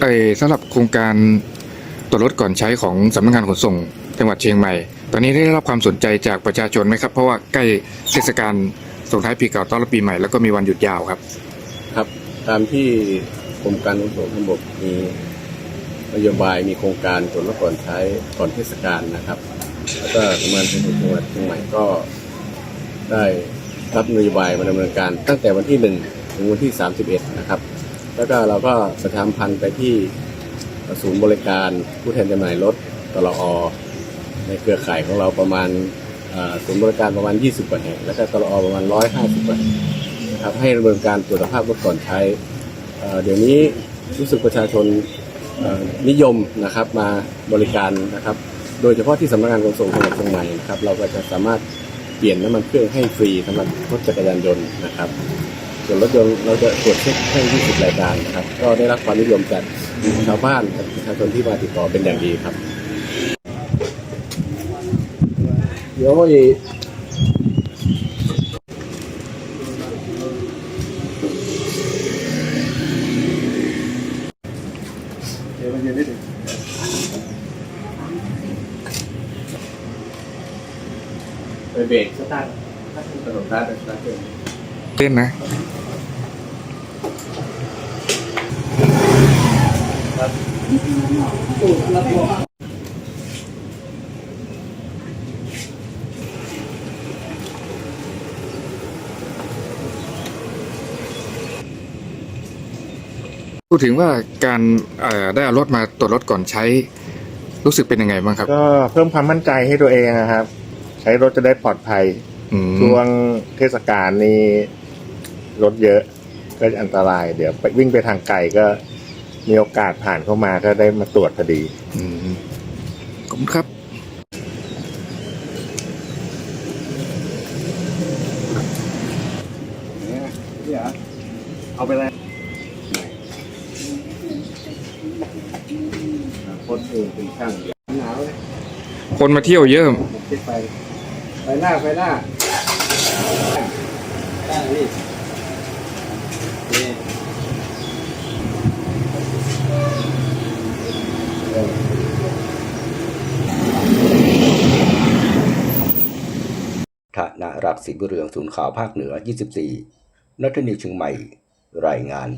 เอ่อสำหรับโครงการตรวจรถก่อนใช้ของสำนักงานขนส่ง จังหวัดเชียงใหม่ ตอนนี้ได้รับความสนใจจากประชาชนไหมครับ เพราะว่าใกล้เทศกาลส่งท้ายปีเก่าต้อนรับปีใหม่แล้วก็มีวันหยุดยาวครับ ครับ ตามที่กรมการขนส่งทางบกมีนโยบายมีโครงการตรวจรถก่อนใช้ก่อนเทศกาลนะครับ แล้วก็สำนักงานขนส่งจังหวัดเชียงใหม่ก็ได้รับนโยบายมาดำเนินการตั้งแต่วันที่1ถึงวันที่31นะครับ แล้วก็เราก็ประชาสัมพันธ์ไปที่ศูนย์บริการผู้แทนจำหน่ายรถตลอในเครือข่ายของเราประมาณศูนย์บริการประมาณ 20กว่าแห่ง แล้วก็ตลอประมาณ 150กว่าแห่งนะครับให้ดำเนินการตรวจสภาพรถก่อนใช้เดี๋ยวนี้รู้สึกประชาชนนิยมนะครับมาบริการนะครับ โดยเฉพาะที่สำนักงานขนส่งจังหวัดเชียงใหม่นะครับ เราก็จะสามารถเปลี่ยนน้ำมันเครื่องให้ฟรีสำหรับรถจักรยานยนต์นะครับ ส่วนรถยนต์เราจะตรวจเช็คให้20รายการนะครับ ก็ได้รับความนิยมจากชาวบ้านและประชาชนที่มาติดต่อเป็นอย่างดีครับเดี๋ยวอีกเดี๋ยวมันยืนได้ถึงไปเบรกสตาร์ทถ้าคุณกระโดดได้แต่สตาร์ท เองเล่นนะพูดถึงว่าการเอ่อได้เอารถมาตรวจรถก่อนใช้ รู้สึกเป็นยังไงบ้างครับ ก็เพิ่มความมั่นใจให้ตัวเองนะครับ ใช้รถจะได้ปลอดภัยอืมช่วงเทศกาลนี่ รถเยอะก็อันตราย เดี๋ยวไปวิ่งไปทางไกลก็มีโอกาสผ่านเข้ามาก็ได้มาตรวจพอดีอืมขอบคุณครับนี่เหรอเอาไปเลยคนเองเป็นช่างเดี๋ยวหนาวเลยคนมาเที่ยวเยอะผมคิดไป ไปหน้า ไปหน้าหน้านี่ นี่ธนรับสีบุเรืองศูนย์ข่าวภาคเหนือ 24 นัทนิวเชียงใหม่ รายงาน